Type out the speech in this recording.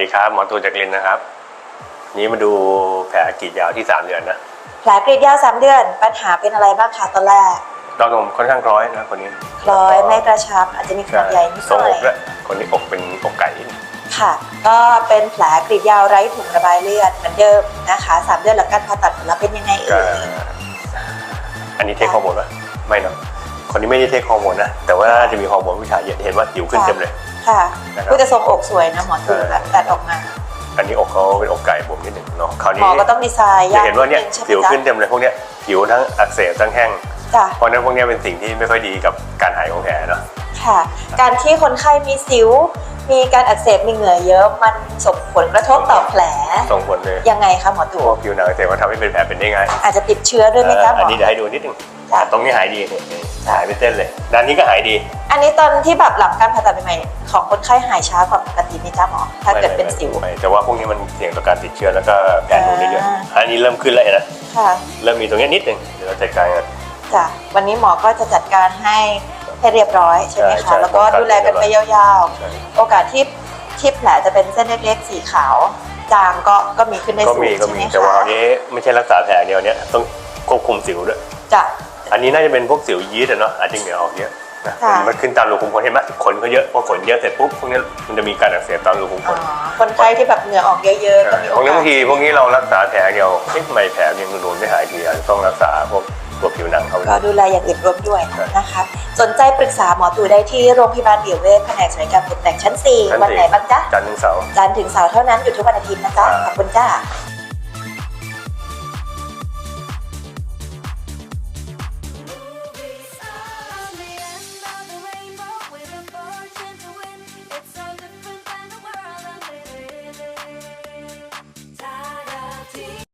ดีครับ หมอตูจากลินนะครับ นี้มาดูแผลกรีดยาวที่ 3 เดือนนะ แผลกรีดยาวสามเดือน ปัญหาเป็นอะไรบ้างคะตอนแรกดอกนมค่อนข้างคล้อยนะคนนี้คล้อยไม่กระชับ อาจจะมีขนาดใหญ่นิดทรงหน่ออกยด้วยคนนี้อกเป็นอกไก่นิดค่ะ ก็เป็นแผลกรีดยาวไร้ถุงระบายเลือดเหมือนเดิมนะคะสามเดือนหลังการผ่าตัดผลลัพธ์เป็นยังไงก็เอ่ยอันนี้เทคฮอร์โมนปะไม่เนาะ คนนี้ไม่ได้เทคฮอร์โมนนะ แต่ว่าจะมีฮอร์โมนผู้ชายเยอะเห็นว่าผิวขึ้นเต็มเลย ค่ะนะครับผู้จะทรงอกสวยนะหมอตูใช่แบบตัดออกมา อันนี้อกเขาเป็นอกไก่บวมนิดหนึ่งเนาะคราวหนี้มอก็ต้องดีไซน์จะยากเห็นว่าเนี่ยดงใช่ไหมผิวจ๊ะขึ้นเต็มเลยพวกเนี้ยผิวทั้งอักเสบทั้งแห้ง จ้ะ เพราะฉะนั้นพวกเนี้ยเป็นสิ่งที่ไม่ค่อยดีกับการหายของแผลเนาะ ค่ะ การที่คนไข้มีสิว มีการอักเสบ มีเหงื่อเยอะ มันส่งผลกระทบต่อแผล ส่งผลเลยยังไงคะหมอตูพวกผิวหนังอักเสบมันทำให้เป็นแผลเป็นได้ง่ายอาจจะติดเชื้อด้วยไหมคะหมอัอนนี้เดี๋ยวให้ดูนิดหนึง จ้ะตรงนี้หายดีเนี่ยหายไปเส้นเลย ด้านนี้ก็หายดี อันนี้ตอนที่แบบหลังการผ่าตัดใหม่ๆของคนไข้หายช้ากว่าปกติไหมจ๊ะหมอถ้าเกิดเป็นสิว ไม่แต่ว่าพวกนี้มันเสี่ยงต่อการติดเชื้อแล้วก็แผลดูเรื่อยอ่าๆอันนี้เริ่มขึ้นแล้วเห็นนะค่ะ เริ่มมีตรงนี้นิดหนึงเดี๋ยวเราจัดการกัน จ้ะวันนี้หมอก็จะจัดการให้ให้เรียบร้อยใช่ไหมใช่คะใช่แล้วก็ดูแลกันไปยาวใช่ ๆ โอกาสที่ที่แผลจะเป็นเส้นเล็กๆสีขาว จางก็ก็มีขึ้นได้ก็สูงมีก็ใช่มีไหมแต่ว่าคะอันนี้ไม่ใช่รักษาแผลเดียวเนี่ยต้องควบคุมสิวด้วย จ้ะ อันนี้น่าจะเป็นพวกสิวยีสต์อะเนาะอาจจะเหงื่อออกเยอะนะค่ะ มันขึ้นตามรูขุมขนเห็นไหมขนเขาเยอะพอขนเยอะเสร็จปุ๊บพวกนี้มันจะมีการอักเสบตามรูขุมขอ๋อนคนไข้ที่แบบเหงื่อออกเยอะๆก็มีพโอวกนี้กาบางสทีพวกนี้เรารักษาแผลเดียวเอ๊ะทำไมแผลยังนูนๆไม่หายทีอาจจะต้องรักษาพวกตัวผิวหนังเขาก็ดูแลอย่างอื่นร่วมด้วยใช่นะคะ สนใจปรึกษาหมอตูได้ที่โรงพยาบาลเดี่ยวเวชแผนกศัลยกรรมตกแต่งชั้นชั้น4วันสี่ไหนบ้างจ๊ะ จันทร์ถึงเสาร์ จันทร์ถึงเสาร์เท่านั้นอยู่ทุกวันอาทิตย์นะจ๊ะครับขอบคุณจ้าค